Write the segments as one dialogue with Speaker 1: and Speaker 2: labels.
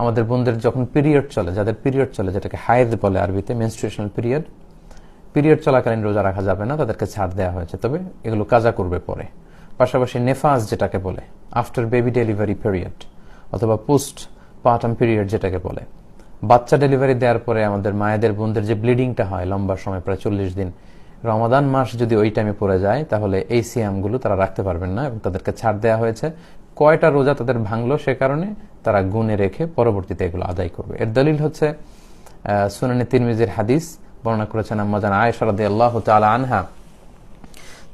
Speaker 1: আমাদের বোনদের যখন পিরিয়ড চলে, যাদের পিরিয়ড চলে, যেটাকে হায়েদ বলে আরবিতে মেনস্ট্রুয়েশনাল পিরিয়ড পিরিয়ড চলাকালীন রোজা রাখা যাবে না, তাদেরকে ছাড় দেওয়া হয়েছে। তবে এগুলো কাজা করবে পরে। পাশাপাশি নেফাজ যেটাকে বলে আফটার বেবি ডেলিভারি পিরিয়ড অথবা পোস্ট পার্টাম পিরিয়ড যেটাকে বলে। বাচ্চা ডেলিভারি দেওয়ার পরে আমাদের মায়েদের বোনদের যে ব্লিডিংটা হয়, লম্বা সময়, প্রায় চল্লিশ দিন, রমাদান মাস যদি ওই টাইমে পড়ে যায়, তাহলে এই সিয়ামগুলো তারা রাখতে পারবেন না এবং তাদেরকে ছাড় দেওয়া হয়েছে। কয়টা রোজা তাদের ভাঙলো সে কারণে তারা গুনে রেখে পরবর্তীতে এগুলো আদায় করবে। এর দলিল হচ্ছে সুনানি তিরমিজির হাদিস বর্ণনা করেছেন আম্মাজান আয়সারদি আল্লাহ তালা আনহা।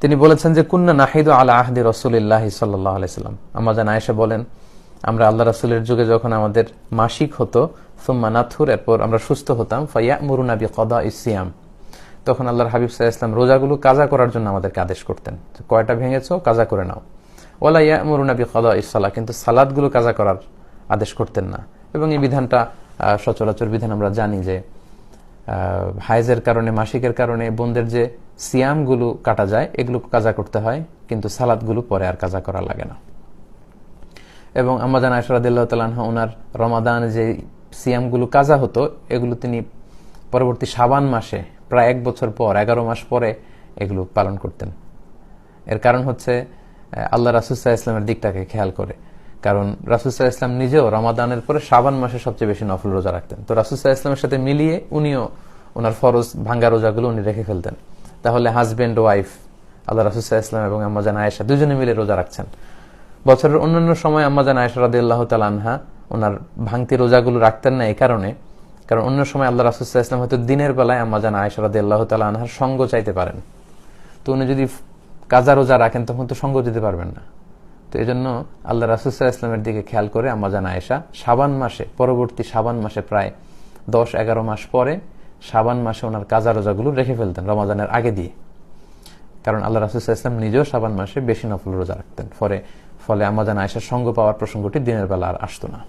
Speaker 1: তিনি বলেছেন যে, কুন্না নাহিদ আলা আহদি রসুল্লাহ সাল্লাহ আলাইসাল্লাম আম্মাজান আয়েশা বলেন, আমরা আল্লাহ রাসুলের যুগে যখন আমাদের মাসিক হতো, সুম্মা নাথুর, এরপর আমরা সুস্থ হতাম ফাইয়া মুরুনাবি কদা ইসিয়াম তখন আল্লাহর হাবিব সাহা ইসলাম রোজাগুলো কাজা করার জন্য আমাদেরকে আদেশ করতেন কয়টা ভেঙেছ, কাজা করে নাও। ওলা ইয়া মুরুনাবি কদা ইসাল্লাহ কিন্তু সালাদগুলো কাজা করার আদেশ করতেন না। এবং এই বিধানটা সচরাচর বিধান আমরা জানি যে হাইজের কারণে, মাসিকের কারণে, বোনদের যে সিয়ামগুলো কাটা যায়, এগুলো কাজা করতে হয়, কিন্তু সালাদগুলো পরে আর কাজা করা লাগে না। এবং আমাজান আয়সরাদিল্লাহ তালাহ ওনার রমাদান যে সিয়ামগুলো কাজা হতো, এগুলো তিনি পরবর্তী সাবান মাসে, প্রায় এক বছর পর, এগারো মাস পরে এগুলো পালন করতেন। এর কারণ হচ্ছে আল্লাহ রাসুসাহ ইসলামের দিকটাকে খেয়াল করে। কারণ রাসুসাহ ইসলাম নিজেও রমাদানের পরে সাবান মাসে সবচেয়ে বেশি নফল রোজা রাখতেন। তো রাসুসাহ ইসলামের সাথে মিলিয়ে উনিও ওনার ফরজ ভাঙ্গা রোজাগুলো উনি রেখে ফেলতেন। তাহলে হাজব্যান্ড ওয়াইফ আল্লাহ রাসুসাহ ইসলাম এবং আম্মাজান আয়েশা দুজনে মিলে রোজা রাখছেন। বছরের অন্যান্য সময় আম্মাজান আয়েশা রাদি আল্লাহ তালানহা ওনার ভাঙতি রোজাগুলো রাখতেন না এই কারণে। কারণ অন্য সময় আল্লাহ রাসুসাহ ইসলাম হয়তো দিনের বেলায় আম্মাজান আয়েশা রাদি আল্লাহ তালানহার সঙ্গ চাইতে পারেন। তো উনি যদি কাজা রোজা রাখেন, তখন তো সঙ্গ দিতে পারবেন না। তো এই জন্য আল্লাহ রাসুসাহ ইসলামের দিকে খেয়াল করে আম্মাজান আয়েশা সাবান মাসে, পরবর্তী সাবান মাসে প্রায় দশ, এগারো মাস পরে সাবান মাসে ওনার কাজা রোজাগুলো রেখে ফেলতেন রমাজানের আগে দিয়ে। কারণ আল্লাহ রাসুসাহ ইসলাম নিজেও সাবান মাসে বেশি নফল রোজা রাখতেন। ফলে ফলে আমাজান আয়েশার সঙ্গ পাওয়ার প্রসঙ্গটি দিনের বেলা আর আসতো না।